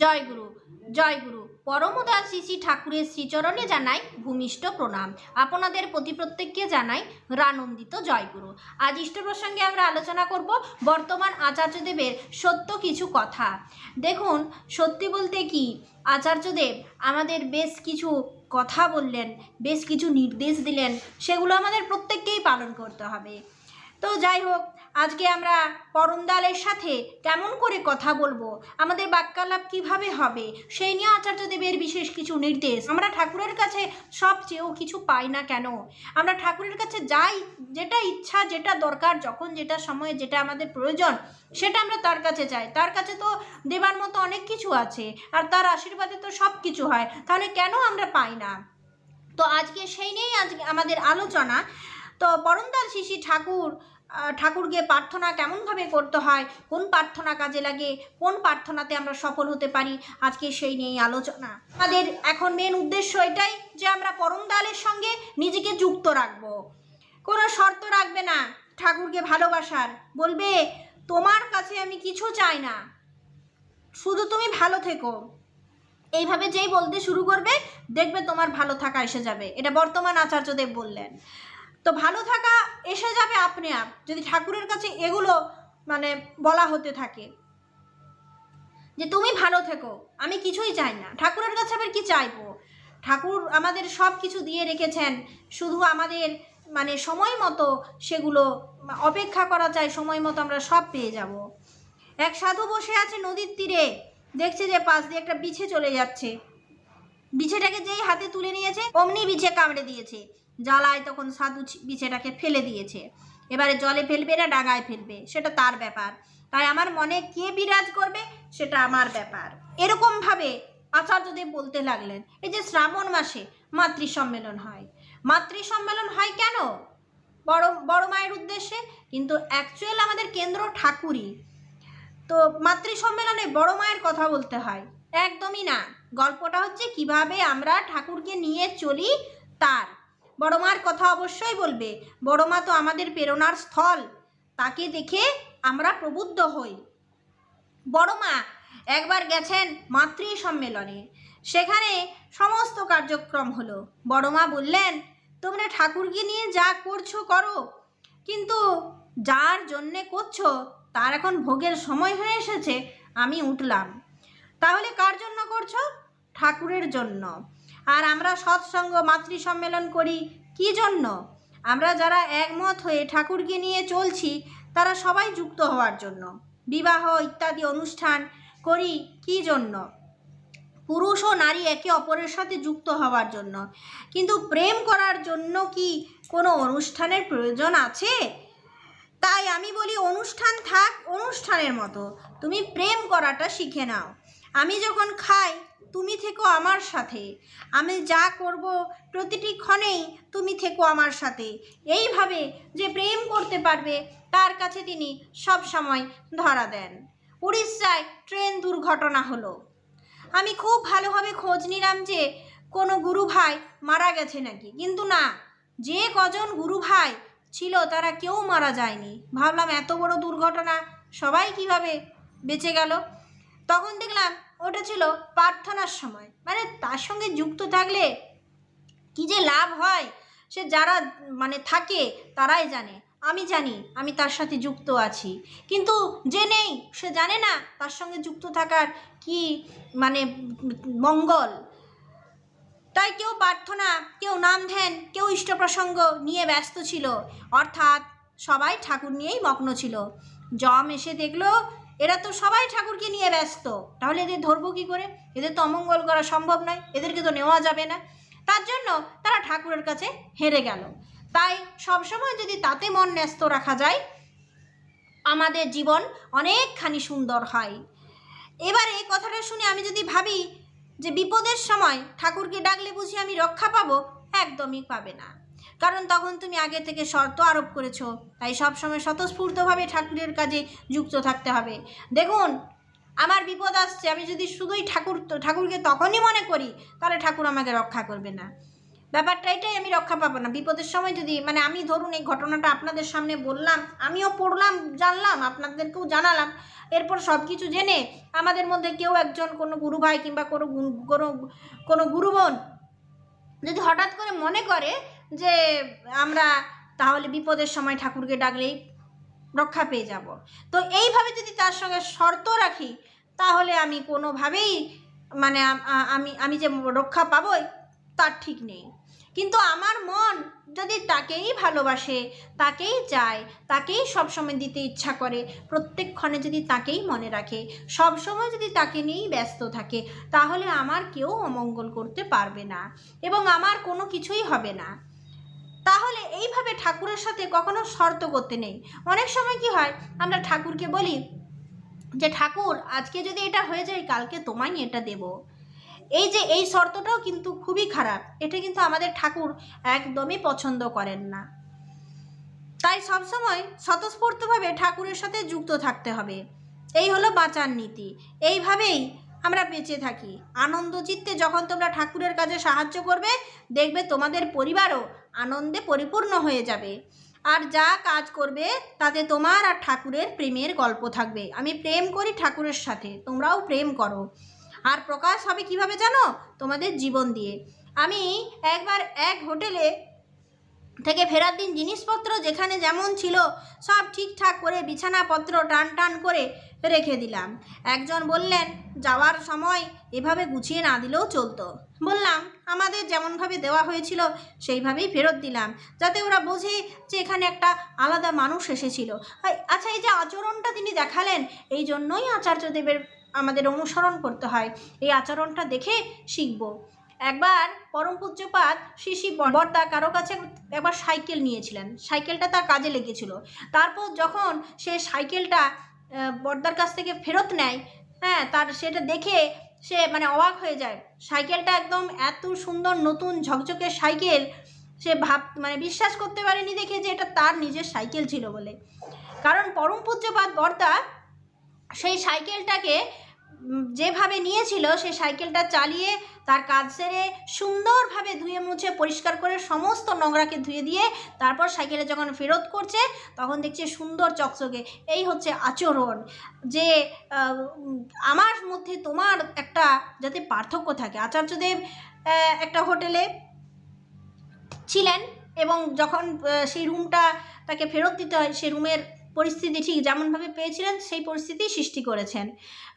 জয় গুরু জয় গুরু। পরমদাস শ্রী শ্রী ঠাকুরের শ্রীচরণে জানাই ভূমিষ্ঠ প্রণাম। আপনাদের প্রতি প্রত্যেককে জানাই রানন্দিত জয়গুরু আজ ইষ্ট প্রসঙ্গে আমরা আলোচনা করব বর্তমান আচার্যদেবের সত্য কিছু কথা। দেখুন, সত্যি বলতে কি, আচার্যদেব আমাদের বেশ কিছু কথা বললেন, বেশ কিছু নির্দেশ দিলেন, সেগুলো আমাদের প্রত্যেককেই পালন করতে হবে। তো যাই হোক, আজকে আমরা পরমদালের সাথে কেমন করে কথা বলব? আমাদের বাক্যালাপ কীভাবে হবে? সেই নিয়ে আচার্য দেবের বিশেষ কিছু নির্দেশ। আমরা ঠাকুরের কাছে সব চেয়েও কিছু পাই না কেন? আমরা ঠাকুরের কাছে যাই, যেটা ইচ্ছা, যেটা দরকার, যখন যেটা সময়ে যেটা আমাদের প্রয়োজন, সেটা আমরা তার কাছে চাই তার কাছে তো দেবার মতো অনেক কিছু আছে, আর তার আশীর্বাদে তো সব কিছু হয়, তাহলে কেন আমরা পাই না? তো আজকে সেই নিয়েই আজকে আমাদের আলোচনা। তো পরমদাল শিশি ঠাকুর ঠাকুরকে প্রার্থনা কেমনভাবে করতে হয়? কোন প্রার্থনা কাজে লাগে? কোন প্রার্থনাতে আমরা সফল হতে পারি? আজকে সেই নিয়েই আলোচনা। আমাদের এখন মেন উদ্দেশ্য এটাই যে আমরা পরমদালের সঙ্গে নিজেকে যুক্ত রাখব। কোনো শর্ত রাখবে না ঠাকুরকে ভালোবাসার। বলবে, তোমার কাছে আমি কিছু চাই না। শুধু তুমি ভালো থেকো। এইভাবে যেই বলতে শুরু করবে, দেখবে তোমার ভালো থাকা এসে যাবে। এটা বর্তমান আচার্যদেব বললেন। তো ভালো থাকা এসে যাবে আপনি আপ যদি ঠাকুরের কাছে এগুলো মানে বলা হতে থাকে। যে তুমি ভালো থেকো, আমি কিছুই চাই না। ঠাকুরের কাছে আবার কি চাইব? ঠাকুর আমাদের সব কিছু দিয়ে রেখেছেন, শুধু আমাদের মানে সময় মতো সেগুলো অপেক্ষা করা চাই, সময় মতো আমরা সব পেয়ে যাব। এক সাধু বসে আছে নদীর তীরে, দেখছে যে পাশ দিয়ে একটা বিছে চলে যাচ্ছে। বিছেটাকে যেই হাতে তুলে নিয়েছে, অমনি বিছে কামড়ে দিয়েছে। জ্বালায় তখন সাধু বিছেটাকে ফেলে দিয়েছে। এবারে জলে ফেলবে না, ডাঙায় ফেলবে? সেটা তার ব্যাপার। তাই আমার মনে কে বিরাজ করবে, সেটা আমার ব্যাপার। এরকমভাবে আচার্যদেব বলতে লাগলেন, এই যে শ্রাবণ মাসে মাতৃ সম্মেলন হয়। মাতৃ সম্মেলন হয় কেন? বড় বড় মায়ের উদ্দেশ্যে? কিন্তু অ্যাকচুয়াল আমাদের কেন্দ্র ঠাকুরই। তো মাতৃ সম্মেলনে বড় মায়ের কথা বলতে হয়। একদমই না। গল্পটা হচ্ছে কীভাবে আমরা ঠাকুরকে নিয়ে চলি তার। বড় মার কথা অবশ্যই বলবে। বড় মা তো আমাদের প্রেরণার স্থল। তাকে দেখে আমরা প্রবুদ্ধ হই। বড় মা একবার গেছেন মাতৃ সম্মেলনে। সেখানে সমস্ত কার্যক্রম হলো। বড় মা বললেন, তোমরা ঠাকুরকে নিয়ে যা করছ করো। কিন্তু যার জন্যে করছ, তার এখন ভোগের সময় হয়ে এসেছে, আমি উঠলাম। তাহলে কার জন্য করছ? ঠাকুরের জন্য। আর আমরা সৎসঙ্গ মাতৃ সম্মেলন করি, কি জন্য? আমরা যারা একমত হয়ে ঠাকুরকে নিয়ে চলছি, তারা সবাই যুক্ত হওয়ার জন্য। বিবাহ ইত্যাদি অনুষ্ঠান করি, কি জন্য? পুরুষ ও নারী একে অপরের সাথে যুক্ত হওয়ার জন্য। কিন্তু প্রেম করার জন্য কি কোনো অনুষ্ঠানের প্রয়োজন আছে? তাই আমি বলি, অনুষ্ঠান থাক, অনুষ্ঠানের মতো। তুমি প্রেম করাটা শিখে নাও। আমি যখন খাই তুমি থেকো আমার সাথে। আমি যা করব প্রতিটি ক্ষণেই তুমি থেকো আমার সাথে। এইভাবে যে প্রেম করতে পারবে, তার কাছে তিনি সব সময় ধরা দেন। উড়িষ্যায় ট্রেন দুর্ঘটনা হলো। আমি খুব ভালোভাবে খোঁজ নিলাম যে কোনো গুরু ভাই মারা গেছে নাকি। কিন্তু না, যে কজন গুরু ভাই ছিল তারা কেউ মারা যায়নি। ভাবলাম এত বড় দুর্ঘটনা সবাই কীভাবে বেঁচে গেল? তখন দেখলাম ওটা ছিল প্রার্থনার সময়। মানে তার সঙ্গে যুক্ত থাকলে কি যে লাভ হয়, সে যারা মানে থাকে তারাই জানে। আমি জানি, আমি তার সাথে যুক্ত আছি। কিন্তু যে নেই, সে জানে না তার সঙ্গে যুক্ত থাকার কি মানে মঙ্গল। তাই কেউ প্রার্থনা, কেউ নাম ধ্যান, কেউ ইষ্ট প্রসঙ্গ নিয়ে ব্যস্ত ছিল। অর্থাৎ সবাই ঠাকুর নিয়েই মগ্ন ছিল। জম এসে দেখল এরা তো সবাই ঠাকুরকে নিয়ে ব্যস্ত। তাহলে এদের ধরবো কী করে? এদের তো অমঙ্গল করা সম্ভব নয়, এদেরকে তো নেওয়া যাবে না। তার জন্য তারা ঠাকুরের কাছে হেরে গেল। তাই সবসময় যদি তাতে মন ন্যস্ত রাখা যায়, আমাদের জীবন অনেকখানি সুন্দর হয়। এবার এই কথাটা শুনে আমি যদি ভাবি যে বিপদের সময় ঠাকুরকে ডাকলে বুঝি আমি রক্ষা পাবো, একদমই পাবে না। কারণ তখন তুমি আগে থেকে শর্ত আরোপ করেছ। তাই সবসময় স্বতঃস্ফূর্তভাবে ঠাকুরের কাজে যুক্ত থাকতে হবে। দেখুন, আমার বিপদ আসছে, আমি যদি শুধুই ঠাকুর ঠাকুরকে তখনই মনে করি, তাহলে ঠাকুর আমাকে রক্ষা করবে না। ব্যাপারটা এটাই, আমি রক্ষা পাবো না। বিপদের সময় যদি মানে আমি ধরুন এই ঘটনাটা আপনাদের সামনে বললাম, আমিও পড়লাম, জানলাম, আপনাদেরকেও জানালাম, এরপর সব কিছু জেনে আমাদের মধ্যে কেউ একজন, কোনো গুরু ভাই কিংবা কোনো কোনো কোনো গুরু বোন যদি হঠাৎ করে মনে করে যে আমরা তাহলে বিপদের সময় ঠাকুরকে ডাকলেই রক্ষা পেয়ে যাব। তো এইভাবে যদি তার সঙ্গে শর্ত রাখি, তাহলে আমি কোনোভাবেই মানে আমি আমি যে রক্ষা পাবই, তার ঠিক নেই। কিন্তু আমার মন যদি তাকেই ভালোবাসে, তাকেই চায়, তাকেই সবসময় দিতে ইচ্ছা করে প্রত্যেকক্ষণে যদি তাকেই মনে রাখে, সবসময় যদি তাকে নিয়েই ব্যস্ত থাকে, তাহলে আমার কেউ অমঙ্গল করতে পারবে না এবং আমার কোনো কিছুই হবে না। তাহলে এইভাবে ঠাকুরের সাথে কখনো শর্ত করতে নেই। অনেক সময় কি হয়, আমরা ঠাকুরকে বলি যে, ঠাকুর, আজকে যদি এটা হয়ে যায়, কালকে তোমায় এটা দেব। এই যে, এই শর্তটাও কিন্তু খুবই খারাপ। এটা কিন্তু আমাদের ঠাকুর একদমই পছন্দ করেন না। তাই সবসময় স্বতঃস্ফূর্তভাবে ঠাকুরের সাথে যুক্ত থাকতে হবে। এই হলো বাঁচার নীতি। এইভাবেই আমরা বেঁচে থাকি। আনন্দ চিত্তে যখন তোমরা ঠাকুরের কাজে সাহায্য করবে, দেখবে তোমাদের পরিবারও আনন্দে পরিপূর্ণ হয়ে যাবে। আর যা কাজ করবে, তাতে তোমার আর ঠাকুরের প্রেমের গল্প থাকবে। আমি প্রেম করি ঠাকুরের সাথে, তোমরাও প্রেম করো। আর প্রকাশ হবে কীভাবে জানো? তোমাদের জীবন দিয়ে। আমি একবার এক হোটেলে থেকে ফেরার দিন জিনিসপত্র যেখানে যেমন ছিল, সব ঠিকঠাক করে বিছানাপত্র টান টান করে রেখে দিলাম। একজন বললেন, যাওয়ার সময় এভাবে গুছিয়ে না দিলেও চলতো। বললাম, আমাদের যেমনভাবে দেওয়া হয়েছিল, সেইভাবেই ফেরত দিলাম, যাতে ওরা বোঝে যে এখানে একটা আলাদা মানুষ এসেছিল। আচ্ছা এই যে আচরণটা তিনি দেখালেন, এই জন্যই আচার্যদেবের আমাদের অনুসরণ করতে হয়। এই আচরণটা দেখে শিখব। একবার পরম পূজ্যপাত শ্রী শ্রী বর্দা কারও কাছে একবার সাইকেল নিয়েছিলেন। সাইকেলটা তার কাজে লেগেছিল। তারপর যখন সে সাইকেলটা বর্দার কাছ থেকে ফেরত নেয় হ্যাঁ তার সেটা দেখে সে মানে অবাক হয়ে যায়। সাইকেলটা একদম এত সুন্দর নতুন ঝকঝকে সাইকেল, সে ভাব মানে বিশ্বাস করতে পারেনি দেখে যে এটা তার নিজের সাইকেল ছিল বলে। কারণ পরম পূজ্যপাত বর্দা সেই সাইকেলটাকে যেভাবে নিয়েছিল সে সাইকেলটা চালিয়ে তার কাজ সেরে সুন্দরভাবে ধুয়ে মুছে পরিষ্কার করে সমস্ত নোংরাকে ধুয়ে দিয়ে তারপর সাইকেলে যখন ফেরত করছে, তখন দেখছে সুন্দর চকচকে। এই হচ্ছে আচরণ। যে আমার মধ্যে তোমার একটা যাতে পার্থক্য থাকে। আচার্যদেব একটা হোটেলে ছিলেন এবং যখন সেই রুমটা তাকে ফেরত দিতে হয় সেই রুমের পরিস্থিতি ঠিক যেমনভাবে পেয়েছিলেন, সেই পরিস্থিতি সৃষ্টি করেছেন।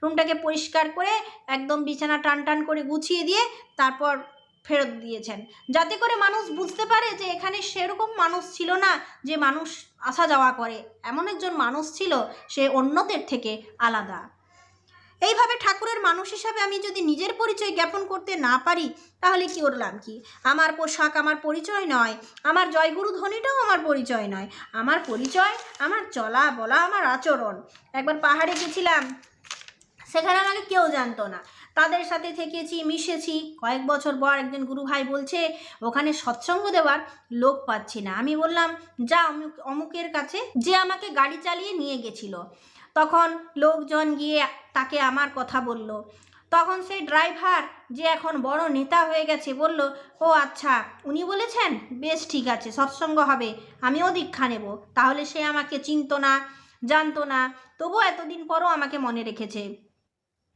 রুমটাকে পরিষ্কার করে একদম বিছানা টান টান করে গুছিয়ে দিয়ে তারপর ফেরত দিয়েছেন। যাতে করে মানুষ বুঝতে পারে যে এখানে সেরকম মানুষ ছিল না যে মানুষ আসা যাওয়া করে। এমন একজন মানুষ ছিল, সে অন্যদের থেকে আলাদা। এইভাবে ঠাকুরের মানুষ হিসাবে আমি যদি নিজের পরিচয় জ্ঞাপন করতে না পারি, তাহলে কি করলাম কি? আমার পোশাক আমার পরিচয় নয়, আমার জয়গুরু ধ্বনিটাও আমার পরিচয় নয়, আমার পরিচয়, আমার চলা বলা, আমার আচরণ। একবার পাহাড়ে গেছিলাম, সেখানে আমাকে কেউ জানতো না। তাদের সাথে থেকেছি, মিশেছি। কয়েক বছর পর একজন গুরু ভাই বলছে, ওখানে সৎসঙ্গ দেওয়ার লোক পাচ্ছি না। আমি বললাম, যা অমুক, অমুকের কাছে যে আমাকে গাড়ি চালিয়ে নিয়ে গেছিল। তখন লোকজন গিয়ে তাকে আমার কথা বলল। তখন সেই ড্রাইভার, যে এখন বড় নেতা হয়ে গেছে, বলল, ও আচ্ছা উনি বলেছেন, বেশ ঠিক আছে, সৎসঙ্গ হবে, আমিও দীক্ষা নেব, তাহলে সে আমাকে চিনতো না, জানতো না, তবুও এতদিন পরও আমাকে মনে রেখেছে।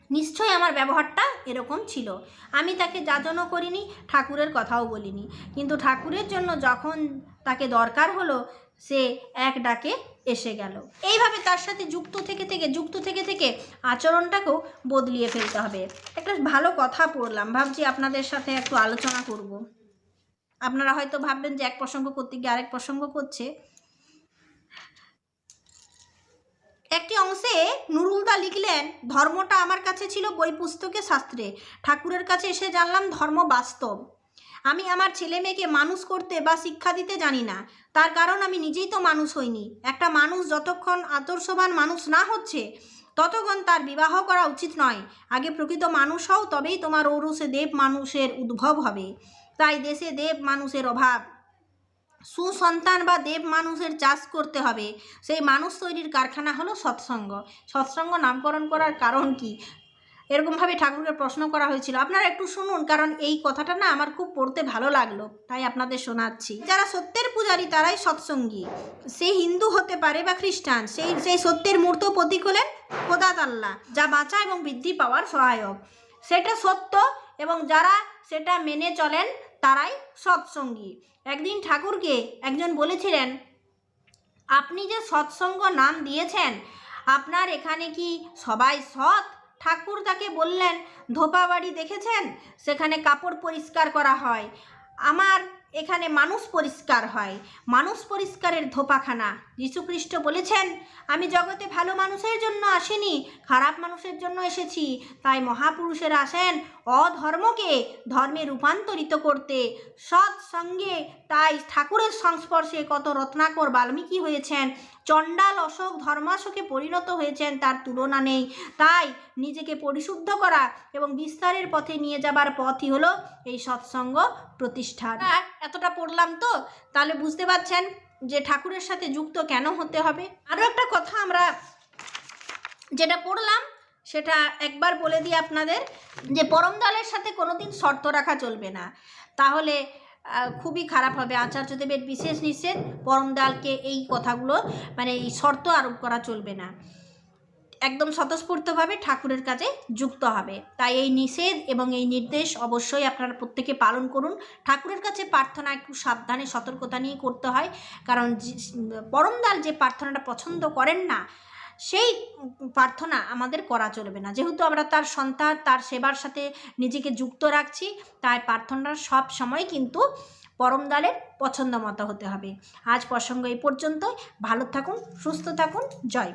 নিশ্চয়ই আমার ব্যবহারটা এরকম ছিল। আমি তাকে যাজনও করিনি, ঠাকুরের কথাও বলিনি। কিন্তু ঠাকুরের জন্য যখন তাকে দরকার হলো, সে এক ডাকে এসে গেল। এইভাবে তার সাথে যুক্ত থেকে থেকে, যুক্ত থেকে থেকে আচরণটাকেও বদলিয়ে ফেলতে হবে। একটা ভালো কথা পড়লাম ভাবছি আপনাদের সাথে একটু আলোচনা করব। আপনারা হয়তো ভাববেন যে এক প্রসঙ্গ করতে গিয়ে আরেক প্রসঙ্গ করছে। একটি অংশে নুরুলদা লিখলেন, ধর্মটা আমার কাছে ছিল বই পুস্তকে শাস্ত্রে। ঠাকুরের কাছে এসে জানলাম ধর্ম বাস্তব। আমি আমার ছেলে মেয়েকে মানুষ করতে বা শিক্ষা দিতে জানি না। তার কারণ আমি নিজেই তো মানুষ হইনি। একটা মানুষ যতক্ষণ আদর্শবান মানুষ না হচ্ছে, ততক্ষণ তার বিবাহ করা উচিত নয়। আগে প্রকৃত মানুষ হও, তবেই তোমার ঔরসে দেব মানুষের উদ্ভব হবে। তাই দেশে দেব মানুষের অভাব। সুসন্তান বা দেব মানুষের চাষ করতে হবে। সেই মানুষ তৈরির কারখানা হলো সৎসঙ্গ। সৎসঙ্গ নামকরণ করার কারণ কি? এরকমভাবে ঠাকুরকে প্রশ্ন করা হয়েছিল। আপনারা একটু শুনুন, কারণ এই কথাটা না আমার খুব পড়তে ভালো লাগল। তাই আপনাদের শোনাচ্ছি। যারা সত্যের পূজারী, তারাই সৎসঙ্গী। সে হিন্দু হতে পারে বা খ্রিস্টান, সেই সেই সত্যের মূর্ত প্রতীক হলেন খোদাত আল্লাহ যা বাঁচা এবং বৃদ্ধি পাওয়ার সহায়ক। সেটা সত্য এবং যারা সেটা মেনে চলেন, তারাই সৎসঙ্গী। একদিন ঠাকুরকে একজন বলেছিলেন, আপনি যে সৎসঙ্গ নাম দিয়েছেন, আপনার এখানে কি সবাই সৎ? ঠাকুর তাকে বললেন ধোপাবাড়ি দেখেছেন? সেখানে কাপড় পরিষ্কার করা হয়। আমার এখানে মানুষ পরিষ্কার হয়। মানুষ পরিষ্কারের ধোপাখানা। যীশুখ্রিস্ট বলেছেন, আমি জগতে ভালো মানুষের জন্য আসিনি, খারাপ মানুষের জন্য এসেছি। তাই মহাপুরুষেরা আসেন অধর্মকে ধর্মে রূপান্তরিত করতে। সৎ সঙ্গে তাই ঠাকুরের সংস্পর্শে কত রত্নাকর বাল্মীকি হয়েছেন। চণ্ডাল অশোক ধর্মাশোকে পরিণত হয়েছেন তার তুলনা নেই। তাই নিজেকে পরিশুদ্ধ করা এবং বিস্তারের পথে নিয়ে যাবার পথই হলো এই সৎসঙ্গ প্রতিষ্ঠান। এতটা পড়লাম তো, তাহলে বুঝতে পারছেন যে ঠাকুরের সাথে যুক্ত কেন হতে হবে। আরও একটা কথা আমরা যেটা পড়লাম সেটা একবার বলে দিই আপনাদের যে পরমদলের সাথে কোনোদিন শর্ত রাখা চলবে না। তাহলে খুবই খারাপ হবে। আচার্যদেবের বিশেষ নিষেধ, পরম পরমদালকে এই কথাগুলো মানে এই শর্ত আরোপ করা চলবে না। একদম স্বতঃস্ফূর্তভাবে ঠাকুরের কাছে যুক্ত হবে। তাই এই নিষেধ এবং এই নির্দেশ অবশ্যই আপনারা প্রত্যেকে পালন করুন। ঠাকুরের কাছে প্রার্থনা একটু সাবধানে, সতর্কতা নিয়ে করতে হয়। কারণ পরমদাল যে প্রার্থনাটা পছন্দ করেন না সেই প্রার্থনা আমাদের করা চলবে না। যেহেতু আমরা তার সন্তান, তার সেবার সাথে নিজেকে যুক্ত রাখছি, তাই প্রার্থনা সব সময় কিন্তু পরম দলের পছন্দ মতো হতে হবে। আজ প্রসঙ্গ এই পর্যন্তই। ভালো থাকুন, সুস্থ থাকুন। জয়।